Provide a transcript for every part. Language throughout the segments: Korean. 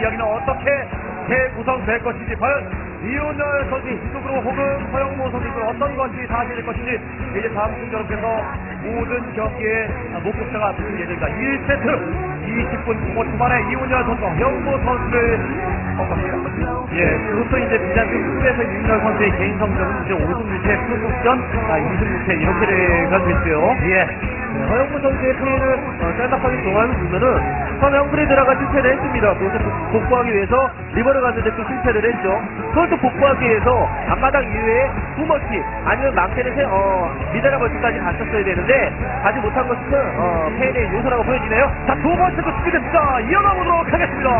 이야기는 어떻게 재구성될 것인지 과연 이윤열 선수의 희속으로 혹은 허영모 선수로 어떤 것이 사실일 것인지 이제 다음 순서로께서 모든 경기에 목격자가 붙을 예정입니다. 1세트 20분 공호 초반에 이윤열 선수와 허영모 선수를 꺾었습니다. 예, 그것도 이제 비자금 후에서 윤열 선수의 개인 성적은 이제 5승 6패, 풀속전, 아, 2승 6패 이렇게 돼가 됐죠. 예. 네, 허영무 선수의 플레이를 어, 짤막하게 종합을 보면은 처음에 헝그레드라가 실패를 했습니다. 그것을 복- 복구하기 위해서 리버를 갔는데 또 실패를 했죠. 또 복구하기 위해서 앞마당 이후에 두머치 아니면 많게는 세- 어, 미다라 멀티까지 갔었어야 되는데 가지 못한 것은 어, 페인의 요소라고 보여지네요. 자, 두 번째도 준비됐습니다. 이어가 보도록 하겠습니다.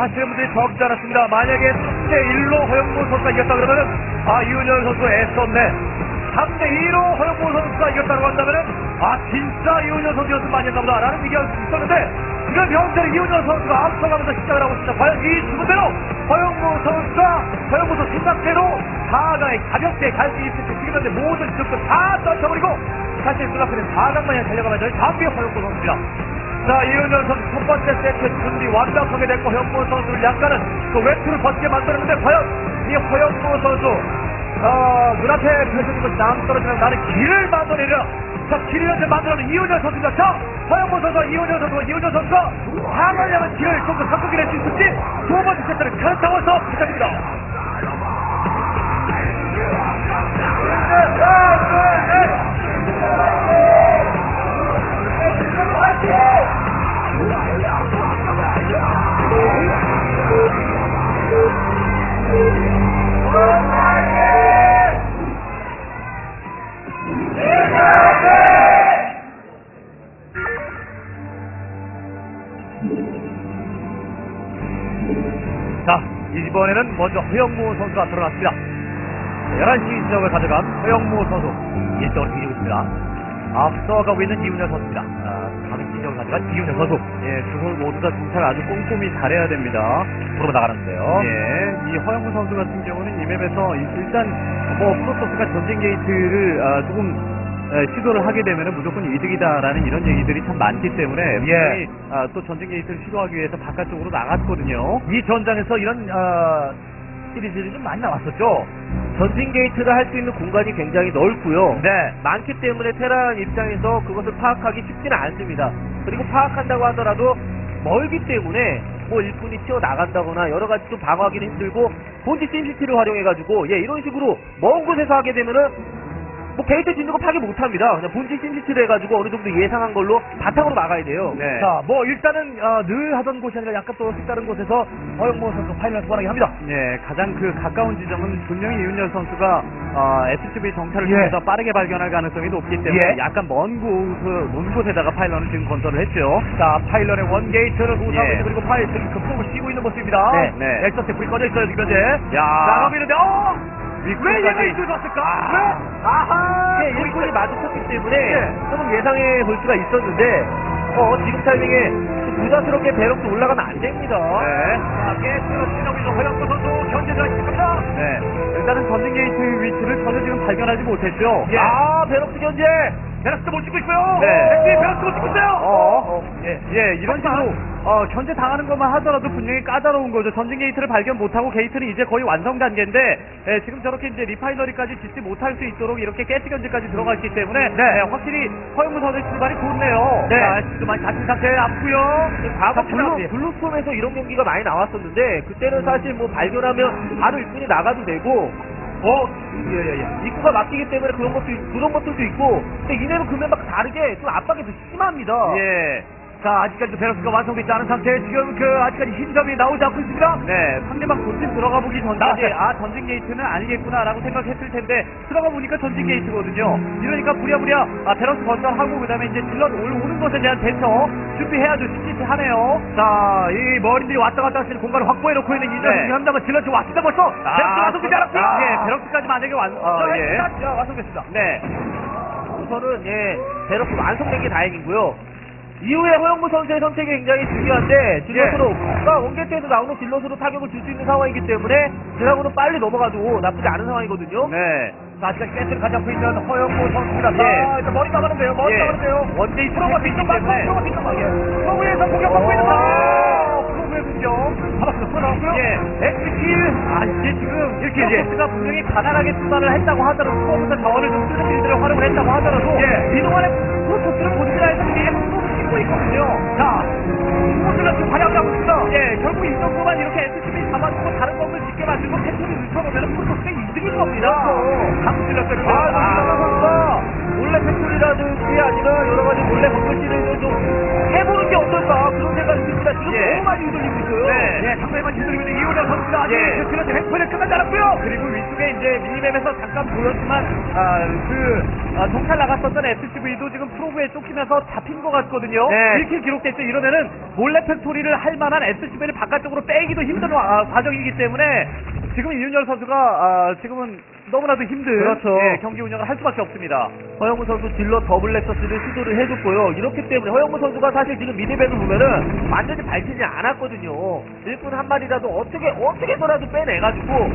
하시는 분들이 적지 않았습니다. 만약에 3대1로 허영무 선수가 이겼다 그러면은, 아, 이윤열 선수 애썼네. 3대2로 허영무 선수가 이겼다고 한다면은, 아, 진짜 이윤열 선수 연습 많이 했나 보다. 라는 얘기가 있었는데, 지금 현재 이윤열 선수가 앞서가면서 시작을 하고 있습니다. 과연 이 주문대로 허영무 선수가, 허영무 선수 생각대로 4강에 가볍게 갈 수 있을지 지금 현재 모든 지역들 다 떨쳐버리고, 사실 눈앞에는 4강만이 달려가면 되는 장비의 허영무 선수입니다. 자, 이은현 선수 첫 번째 세트 준비 완벽하게 됐고, 현무 선수를 약간은 그 외투를 벗게 만들었는데, 과연 이 허영무 선수, 어, 눈앞에 펼쳐진 것이 남 떨어지면 나는 길을 만들어내려. 자, 길을 현재 만들어낸 이은현 선수입니다. 자, 허영무 선수와 이은현 선수가, 이은현 선수가 상하려면 길을 좀더 바꾸게 될 수 있을지, 두 번째 세트는 간타워서 부탁드립니다. 자, 이번에는 먼저 허영무 선수가 들어갔습니다. 11시 지역을 가져간 허영무 선수 1등을 이기고 있습니다. 앞서가고 있는 이훈열 선수입니다. 아, 지역을 가져간 이훈열 선수. 예, 두분 모두 다 정찰 아주 꼼꼼히 잘해야 됩니다. 프로 나가는데요. 예, 이 허영무 선수 같은 경우는 이 맵에서 일단 뭐 프로토스가 전쟁 게이트를 아, 조금 에, 시도를 하게 되면 무조건 이득이다라는 이런 얘기들이 참 많기 때문에 예. 아, 또 전쟁 게이트를 시도하기 위해서 바깥쪽으로 나갔거든요. 이 전장에서 이런 어, 시리즈들이 좀 많이 나왔었죠. 전진 게이트를 할 수 있는 공간이 굉장히 넓고요. 네. 많기 때문에 테란 입장에서 그것을 파악하기 쉽지는 않습니다. 그리고 파악한다고 하더라도 멀기 때문에 뭐 일꾼이 튀어 나간다거나 여러 가지 좀 방어하기는 힘들고 본지 심시티를 활용해가지고 예 이런 식으로 먼 곳에서 하게 되면은 뭐 게이트 짓는 거 파괴 못합니다. 그냥 본지 심시티를 해가지고 어느 정도 예상한 걸로 바탕으로 막아야 돼요. 네. 자, 뭐 일단은 어, 늘 하던 곳이 아니라 약간 또 색다른 곳에서 허영모 선수 파이널 소환하게 합니다. 예, 가장 그 가까운 지점은 분명히 이윤열 선수가 어, SCV 정찰을 예. 통해서 빠르게 발견할 가능성이 높기 때문에 예. 약간 먼 곳, 먼 곳에다가 파일런을 지금 건설을 했죠. 자, 파일런의 원 게이트를 우상하고 예. 있는 그리고 파일 그 폭을 씌고 있는 모습입니다. 네, 네. 엑서스 불이 꺼져 있어요, 지금 현재. 야. 나가고 있는데, 어! 왜. 얘를 줬을까? 아. 왜? 아하! 예, 일꾼이 마주쳤기 때문에 예. 조금 예상해 볼 수가 있었는데 어 지금 타이밍에 좀 부자스럽게 배럭도 올라가면 안 됩니다. 네. 자, 게이트로 지나고 있는 허영도 선수 견제 들어있습니다. 네. 일단은 전진 게이트 위치를 전혀 지금 발견하지 못했죠. 예. 아 배럭스 견제 베라스도 못 찍고 있고요. 네. 네. 베라스도 못 찍고 있어요. 어, 예. 예, 이런 식으로 어, 견제 당하는 것만 하더라도 분명히 까다로운 거죠. 전진 게이트를 발견 못하고 게이트는 이제 거의 완성 단계인데 예, 지금 저렇게 이제 리파이너리까지 짓지 못할 수 있도록 이렇게 가스 견제까지 들어갔기 때문에 네. 예, 확실히 허영무 선수의 출발이 좋네요. 네. 자, 지금 많이 다친 상태에 아프고요. 과거 자, 블루, 블루- 블루스톰에서 이런 경기가 많이 나왔었는데 그때는 사실 뭐 발견하면 바로 일꾼이 나가도 되고 어, 예, 예, 예. 입구가 막히기 때문에 그런 것도 있- 그런 것들도 있고 근데 이내는 금연막 다르게 좀 압박이 더 심합니다. 예. 자, 아직까지도 베럭스가 완성되지 않은 상태. 지금 그, 아직까지 힘점이 나오지 않고 있습니다. 네, 상대방 본진 들어가 보기 전까지 나왔어요. 아 전진 게이트는 아니겠구나라고 생각했을 텐데 들어가 보니까 전진 게이트거든요. 이러니까 부랴부랴 아 베러스 건설하고 그다음에 이제 질럿 올- 오는 것에 대한 대처 준비해야죠. 씩씩하네요. 자, 이 머리들이 왔다 갔다 하시는 공간을 확보해 놓고 있는 이정수 네. 현장은 질러지 왔습니다, 벌써. 아, 베럭스 완성되지 않았고요. 아. 예, 베럭스까지 만약에 완, 아, 자, 예. 자, 완성됐습니다. 네. 우선은 예 베러스 완성된 게 다행이고요. 이후에 허영무 선수의 선택이 굉장히 중요한데 딜럿으로 그러니까 원게트에서 나오는 딜럿으로 타격을 줄 수 있는 상황이기 때문에 드라군은 빨리 넘어가도 나쁘지 않은 상황이거든요. 네. 자, 아직까지 센스를 가져고 있는 허영무 선수입니다. 예. 자, 일단 머리 막았는데요. 머리 예. 막았는데요. 원데이 프로가 뒷쪽 맞고, 프로가 뒷쪽 맞고. 프로에서 공격받고 있는 거. 프로의 공격. 잡았습니다. 프로 나왔고요. 예, 엑스킬, 아, 이게 지금, 이렇게 이제. 프로토스가 분명히 가난하게 출발을 했다고 하더라도, 프로토스 자원을 좀 쓰는 빌드를 활용을 했다고 하더라도, 예. 이동안에 프로토스는 본질에 찍고 있거든요. 자, 스포츠가 지금 활약을 하고 있습니다. 예, 결국 이 정도만 이렇게 SCB 잡아주고 다른 건물 짓게 만들고 패턴을 늦춰놓으면 프로토스가 이득인 겁니다. 강수 질렀어요. 아, 아, 선수가 몰래 팩토리라든지 아니면 여러 가지 몰래 좀 해보는 많이 흔들리고 있어요. 네, 예, 상대만 흔들리고 있는 이호정 선수가 아직 예. 그 질럿의 횡포를 끝나지 않았고요. 그리고 위쪽에 이제 미니맵에서 잠깐 보였지만 아, 그 아, 정찰 나갔었던 SCV도 지금 프로브에 쫓기면서 잡힌 것 같거든요. 네. 이렇게 기록됐죠. 이러면은 몰래 팩토리를 할 만한 SCV를 바깥쪽으로 빼기도 힘든 아, 과정이기 때문에 지금 이윤열 선수가 아, 지금은 너무나도 힘든 그렇죠. 예, 경기 운영을 할 수밖에 없습니다. 허영무 선수 딜러 더블 렉서스를 시도를 해줬고요. 이렇기 때문에 허영무 선수가 사실 지금 미니맵을 보면은 완전히 밝히지 않았거든요. 일꾼 한 마리라도 어떻게 어떻게더라도 빼내가지고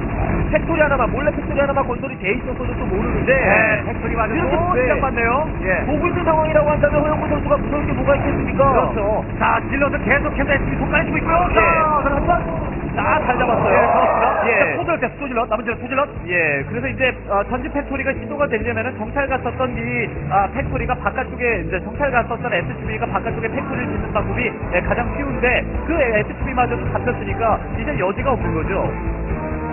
팩토리 하나만 몰래 팩토리 하나만 건설이 돼 있었어도 또 모르는데 네, 팩토리 맞아도 이렇게 네. 시작받네요. 예. 보고 있는 상황이라고 한다면 허영무 선수가 무서운 게 뭐가 있겠습니까? 그렇죠. 자, 질럿은 계속해서 손가락 치고 있고요. 자, 예. 그럼 한번 아, 잘 잡았어요. 예, 잡았습니다. 예. 자, 소질럿 됐어, 소질럿. 남은 질럿, 소질럿. 예, 그래서 이제 어, 전지 팩토리가 시도가 되려면은 정찰 갔었던 이 아, 팩토리가 바깥쪽에 이제 정찰 갔었던 SCV가 바깥쪽에 팩토리를 짓는 방법이 예, 가장 쉬운데 그 SCV마저도 잡혔으니까 이제 여지가 없는 거죠.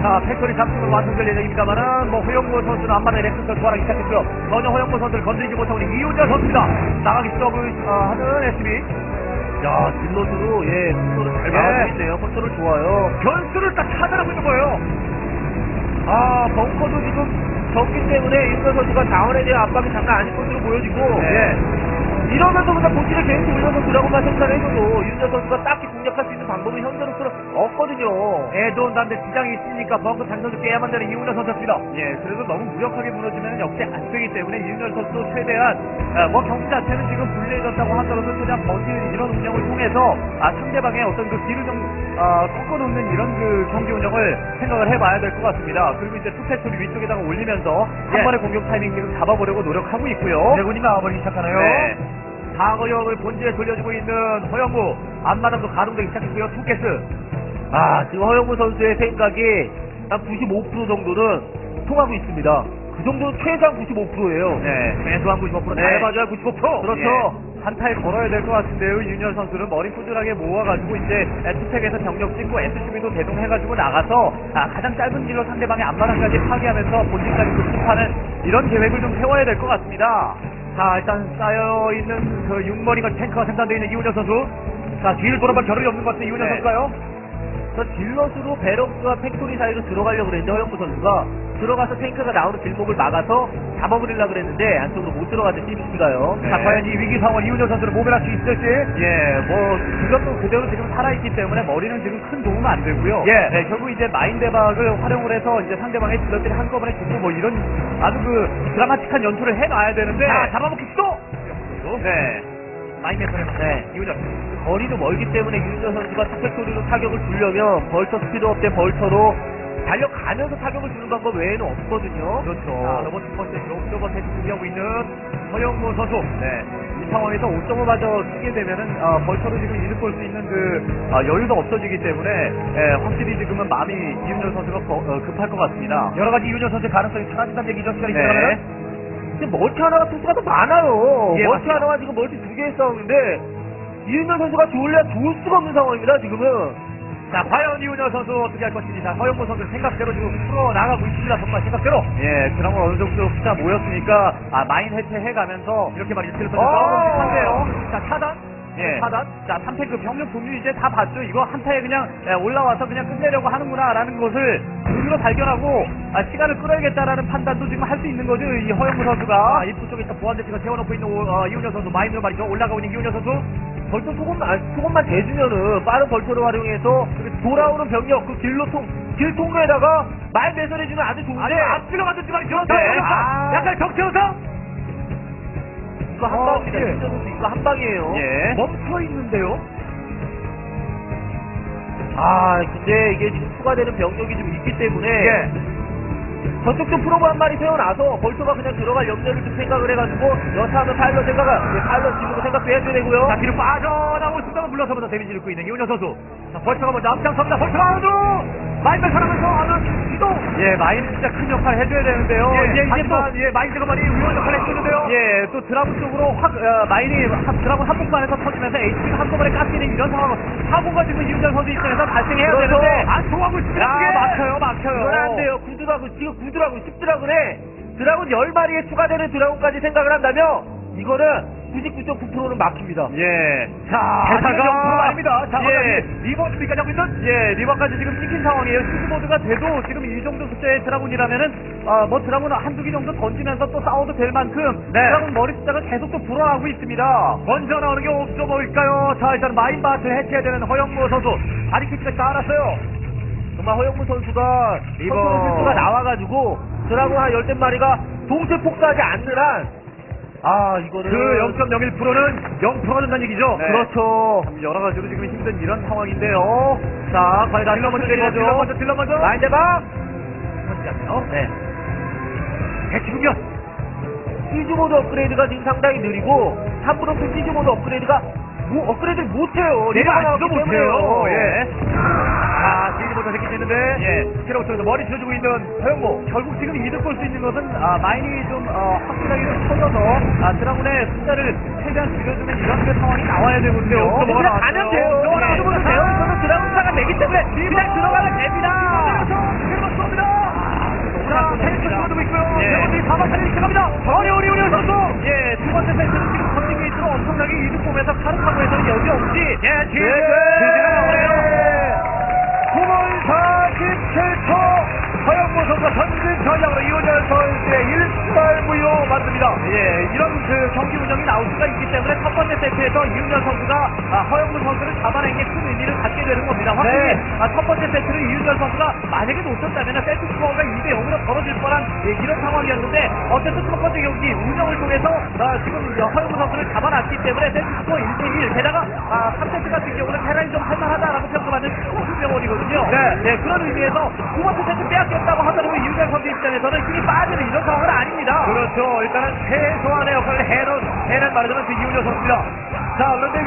자, 팩토리 잠식으로 완성될 예정입니다만은, 뭐, 허영무 선수는 앞마당에 렉슨을 구하기 시작했고요. 전혀 허영무 선수를 건드리지 못하고 있는 이호자 선수입니다. 나가기 시도를 어, 하는 SB. 야, 딜러스로 예, 컨트롤 잘 예. 막고 있네요. 컨트롤 좋아요. 변수를 딱 차단하고 있는 거예요. 아, 벙커도 지금 적기 때문에 윤서 선수가 자원에 대한 압박이 장난 아닐 것으로 보여지고 네. 이러면서 그냥 본질을 계속 올려서 드라곤만 생산해줘도 윤서 선수가 딱히 공략할 수 있는 방법은 현재로서는 없거든요. 애도 온다는데 지장이 있으니까 벙커 장선수 깨야만 되는 이훈현 선수입니다. 예, 그래도 너무 무력하게 무너지면 역시 안 되기 때문에 이윤열 선수도 최대한 아, 뭐 경기 자체는 지금 불리해졌다고 하더라도 최대한 버티는 이런 운영을 통해서 아, 상대방의 어떤 그 뒤를 좀 아, 꺾어놓는 이런 그 경기 운영을 생각을 해봐야 될 것 같습니다. 그리고 이제 투팩토리 위쪽에다가 올리면서 한 예. 번의 공격 타이밍 지금 잡아보려고 노력하고 있고요. 드래곤이 나와버리기 시작하나요? 네. 방어력을 본질에 돌려주고 있는 허영무. 앞마당도 가동되기 시작했고요. 투캐스. 아, 지금 허영무 선수의 생각이 한95% 정도는 통하고 있습니다. 그 정도는 최소한 95%예요. 네. 최소한 95%. 네. 잘 봐줘야 95%. 그렇죠. 한타에 걸어야 될 것 같은데요. 윤열 선수는 머리 꾸준하게 모아가지고 이제 투팩에서 병력 찍고 SCB도 대동해가지고 나가서 아, 가장 짧은 길로 상대방의 앞마당까지 파괴하면서 본진까지 급습하는 이런 계획을 좀 세워야 될 것 같습니다. 자, 일단 쌓여있는 그 육머리가 탱크가 생산되어 있는 이훈현 선수. 자, 뒤를 돌아봐 겨를이 없는 것 같은 이훈현 네. 선수가요. 저 딜럿으로 베럭스와 팩토리 사이로 들어가려고 그랬는데 허영무 선수가 들어가서 탱크가 나오는 길목을 막아서 잡아버리려고 그랬는데 안쪽으로 못 들어가던 CBC가요. 자, 과연 이 위기 상황 이훈현 선수를 모면할 수 있을지. 예, 뭐 딜럿도 그대로 지금 살아있기 때문에 머리는 지금 큰 도움은 안 되고요. 예. 네, 결국 이제 마인 대박을 활용을 해서 이제 상대방의 딜럿들이 한꺼번에 죽고 뭐 이런 아주 그 드라마틱한 연출을 해놔야 되는데 자, 잡아먹기 시도! 네. 마인메터는 네. 이훈현. 거리도 멀기 때문에 윤정 선수가 투팩토리로 타격을 주려면 벌처 스피드업 대 벌처로 달려가면서 타격을 주는 방법 외에는 없거든요. 그렇죠. 자, 로버트 퍼센트, 로버트 준비하고 있는 허영무 선수. 네. 이 상황에서 5점을 쓰게 되면은 어, 벌처로 지금 이득 볼 수 있는 그 어, 여유가 없어지기 때문에 예, 확실히 지금은 마음이 이윤열 선수가 거- 어, 급할 것 같습니다. 여러 가지 이훈현 선수의 가능성이 사라진다는 얘기죠. 시간이 네. 지나가면. 근데 멀티 하나가 투수가 더 많아요. 예, 멀티 맞습니다. 하나가 지금 멀티 두 개의 싸움인데 이윤열 선수가 좋을래야 좋을 수가 없는 상황입니다. 지금은. 자, 과연 이훈현 선수 어떻게 할 것인지. 자, 허영무 선수 생각대로 지금 풀어나가고 있습니다. 정말 생각대로. 예, 그런 건 어느 정도 숫자 모였으니까 아, 마인 해체해가면서 이렇게. 텔레폰 어! 싸움을 한데요. 자, 차단. 예. 차단. 자, 3패 그 병력 종류 이제 다 봤죠. 이거 한타에 그냥 예, 올라와서 그냥 끝내려고 하는구나라는 것을 눈으로 발견하고 아, 시간을 끌어야겠다라는 판단도 지금 할 수 있는 거죠. 이 허영무 선수가 아, 입구 쪽에 있다 보안대치가 세워놓고 있는 오- 어, 이훈여 선수 마인으로 말이죠. 올라가고 있는 이훈여 선수. 벌써 조금만 조금만 대주면은 빠른 벌처를 활용해서 돌아오는 병력 그 길로 통 길 통로에다가 말 배설해주면 아주 좋은데 앞뒤로 만든지 말이죠. 네. 아, 약간 격체여서 이거 한 어, 방입니다. 예. 이거 한 방이에요. 예. 멈춰 있는데요. 아 근데 이게 지금 추가되는 병력이 좀 있기 때문에 예. 저쪽 좀 프로브 한 마리 세워놔서 벌처가 그냥 들어갈 염려를 좀 생각을 해가지고 여차하면 파일럿 생각을 예, 파일럿 지금 생각도 해줘야 되고요. 자, 뒤로 빠져나오고 순간을 물러서면서 데미지를 입고 있는 이훈여 선수. 자, 벌처가 먼저 앞장섭니다. 벌처가 안으로! 마인을 사랑하면서 하는 이동! 예, 마인 진짜 큰 역할 해줘야 되는데요. 예, 이제, 이제 또, 예, 마인드가 많이 위험 역할을 해주는데요. 예, 또 드라군 쪽으로 확, 어, 마인이 한- 드라군 한복만에서 터지면서 HP가 한꺼번에 깎이는 이런 상황, 사고가 지금 이훈여 선수 입장에서 발생해야 그렇죠. 되는데, 안 통하고 있습니다. 야, 그게. 막혀요, 막혀요. 이건 안 돼요. 구드라군 지금 구드라군 10드라군에 드라군 10마리에 추가되는 드라군까지 생각을 한다면 이거는 99.9%는 막힙니다. 예. 자, 대사가- 아닙니다. 자, 예. 리버 준비까지 하고 있는 예, 리버까지 지금 찍힌 상황이에요. 시즈모드가 돼도 지금 이 정도 숫자의 드라군이라면은 아, 뭐 드라군 한두 개 정도 던지면서 또 싸워도 될 만큼 네. 드라군 머리 숫자가 계속 또 불어나고 있습니다. 먼저 나오는 게 없죠 뭘까요? 자, 일단 마인바트 해체해야 되는 허영무 선수. 바리케이트가 쌓아놨어요. 정말 허영무 선수가 리버. 선수가 나와가지고 드라군 한 열댓 마리가 동시에 폭사하지 않는 한, 아, 이거는. 그 0.01%는 0%가 된다는 얘기죠. 네. 그렇죠. 참 여러 가지로 지금 힘든 이런 상황인데요. 자, 과연 딜러 먼저 내려죠. 딜러 먼저, 딜러 먼저. 라인 대박! 터지지 않네요. 네. 대치군요. 시즈 모드 업그레이드가 지금 상당히 느리고, 3부 높은 시즈 모드 업그레이드가 뭐 업그레이드를 못해요. 내려가지도 나왔기 못해요. 예. 아, 지금부터 새끼 있는데, 예. 쪽에서 머리 쳐주고 있는 허영모. 결국 지금 이득 볼 수 있는 것은, 아, 마인이 좀, 어, 확실하게 좀 터져서, 아, 드라군의 숫자를 최대한 줄여주는 이런 그 상황이 나와야 되거든요. 어, 그냥 가면 돼요. 그냥 나와도 가면 돼요. 저는 드라군사가 되기 때문에 그냥 들어가면 됩니다. 들어갔습니다. 자, 테이크 들어가고 있고요. 예. 세 번째 사바타를 시작합니다. 어려우리 우리 선수. 예, 두 번째 세트는 지금 전진 게이트로 엄청나게 이득 보면서 카르타고에서는 여지 없이 예, 지금 드디어 나오네요. 9분 47초 허영무 선수가 전진 전략으로 이원열 선수의 일발무효 만듭니다. 예, 이런 그 경기 운영이 나올 수가 있기 때문에 첫 번째 세트에서 이윤열 선수가 아, 허영무 선수를 잡아낸 게 큰 의미를 갖게 되는 겁니다. 확실히 네. 아, 첫 번째 세트를 이윤열 선수가 만약에 놓쳤다면 세트 스코어가 2대 0으로 벌어질 뻔한 예, 이런 상황이었는데 어쨌든 첫 번째 경기 운영을 통해서 아, 지금 허영무 선수를 잡아놨기 때문에 세트 스코어 1대 1 게다가 아, 3세트 같은 경우는 테란이 좀 할만하다라고 평가받는 수명원이거든요. 네. 그런 의미에서 두 번째 세트 빼앗겼다고 하더라도 이윤열 선수 입장에서는 힘이 빠지는 이런 상황은 아닙니다. 그렇죠. 일단은 최소한의 역할을 해는, 해는 말하자면 그 이윤열 선수입니다. 자, 그런데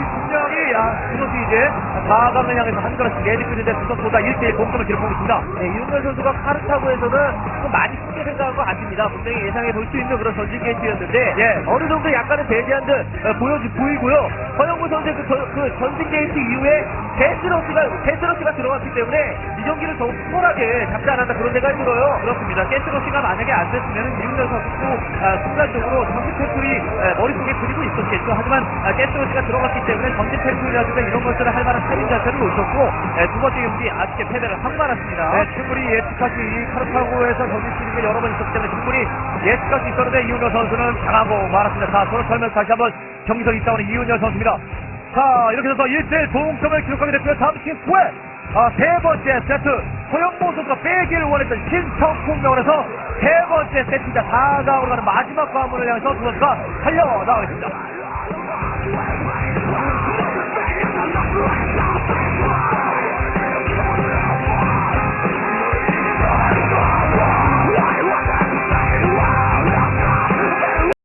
아, 두 선수 이제 4강을 향해서 한 걸음씩 내디끄는데 두 선수보다 1대1 동점을 기록하고 있습니다. 네, 이윤열 선수가 카르타고에서는 좀 많이 쉽게 생각한 것 같습니다. 분명히 예상해 볼 수 있는 그런 전진 게이트였는데 예. 어느 정도 약간의 배제한 듯 어, 보여지 보이고요. 허영무 선수의 그, 전- 그 전진 게이트 이후에 게스러시가 게스러시가 들어갔기 때문에 이 경기를 더욱 수월하게 잡지 않았나 그런 생각이 들어요. 그렇습니다. 게스로시가 만약에 안 됐으면 이윤열 선수도 아, 순간적으로 전진 패플이 아, 머릿속에 그리고 있었겠죠. 하지만 아, 게스로시가 들어갔기 때문에 전진 패 플이라든가 이런 것들을 할 만한 타이밍 자체를 놓쳤고 예, 두 번째 경기 아쉽게 패배를 하고 말았습니다. 네, 충분히 예측할 수, 이 카르타고에서 전진 시리즈가 여러 번 있었기 때문에 충분히 예측할 수 있었는데 이윤열 선수는 당하고 말았습니다. 자, 서로 설명 다시 한번 경기석 있다오는 이윤열 선수입니다. 자, 이렇게 해서 1대1 동점을 기록하게 됐고요. 잠시 후에 아, 세 번째 세트 허영모 선수가 빼기를 원했던 신청 풍경을해서 세 번째 세트이자 4강으로 가는 마지막 관문을 향해서 두 선수가 달려나가겠습니다.